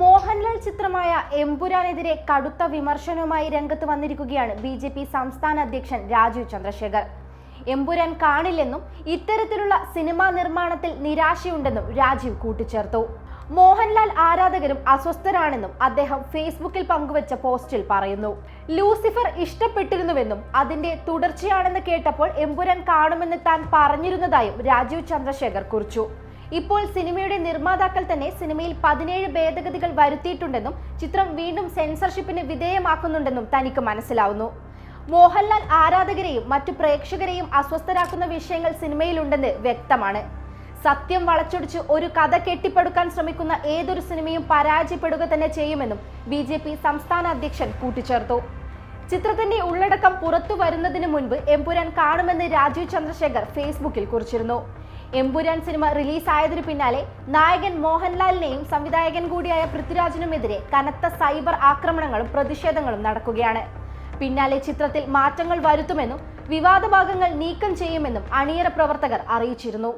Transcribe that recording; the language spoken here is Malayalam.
മോഹൻലാൽ ചിത്രമായ എമ്പുരാനെതിരെ കടുത്ത വിമർശനവുമായി രംഗത്ത് വന്നിരിക്കുകയാണ് ബി ജെ പി സംസ്ഥാന അധ്യക്ഷൻ രാജീവ് ചന്ദ്രശേഖർ. എമ്പുരാൻ കാണില്ലെന്നും ഇത്തരത്തിലുള്ള സിനിമാ നിർമ്മാണത്തിൽ നിരാശയുണ്ടെന്നും രാജീവ് കൂട്ടിച്ചേർത്തു. മോഹൻലാൽ ആരാധകരും അസ്വസ്ഥരാണെന്നും അദ്ദേഹം ഫേസ്ബുക്കിൽ പങ്കുവച്ച പോസ്റ്റിൽ പറയുന്നു. ലൂസിഫർ ഇഷ്ടപ്പെട്ടിരുന്നുവെന്നും അതിന്റെ തുടർച്ചയാണെന്ന് കേട്ടപ്പോൾ എമ്പുരാൻ കാണുമെന്ന് താൻ പറഞ്ഞിരുന്നതായും രാജീവ് ചന്ദ്രശേഖർ കുറിച്ചു. ഇപ്പോൾ സിനിമയുടെ നിർമ്മാതാക്കൾ തന്നെ സിനിമയിൽ പതിനേഴ് ഭേദഗതികൾ വരുത്തിയിട്ടുണ്ടെന്നും ചിത്രം വീണ്ടും സെൻസർഷിപ്പിന് വിധേയമാക്കുന്നുണ്ടെന്നും തനിക്ക് മനസ്സിലാവുന്നു. മോഹൻലാൽ ആരാധകരെയും മറ്റു പ്രേക്ഷകരെയും അസ്വസ്ഥരാക്കുന്ന വിഷയങ്ങൾ സിനിമയിലുണ്ടെന്ന് വ്യക്തമാണ്. സത്യം വളച്ചൊടിച്ച് ഒരു കഥ കെട്ടിപ്പടുക്കാൻ ശ്രമിക്കുന്ന ഏതൊരു സിനിമയും പരാജയപ്പെടുക തന്നെ ചെയ്യുമെന്നും ബി ജെ പി സംസ്ഥാന അധ്യക്ഷൻ കൂട്ടിച്ചേർത്തു. ചിത്രത്തിന്റെ ഉള്ളടക്കം പുറത്തു വരുന്നതിന് മുൻപ് എമ്പുരാൻ കാണുമെന്ന് രാജീവ് ചന്ദ്രശേഖർ ഫേസ്ബുക്കിൽ കുറിച്ചിരുന്നു. എമ്പുരാൻ സിനിമ റിലീസായതിനു പിന്നാലെ നായകൻ മോഹൻലാലിനെയും സംവിധായകൻ കൂടിയായ പൃഥ്വിരാജിനുമെതിരെ കനത്ത സൈബർ ആക്രമണങ്ങളും പ്രതിഷേധങ്ങളും നടക്കുകയാണ്. പിന്നാലെ ചിത്രത്തിൽ മാറ്റങ്ങൾ വരുത്തുമെന്നും വിവാദ ഭാഗങ്ങൾ നീക്കം ചെയ്യുമെന്നും അണിയറ പ്രവർത്തകർ അറിയിച്ചിരുന്നു.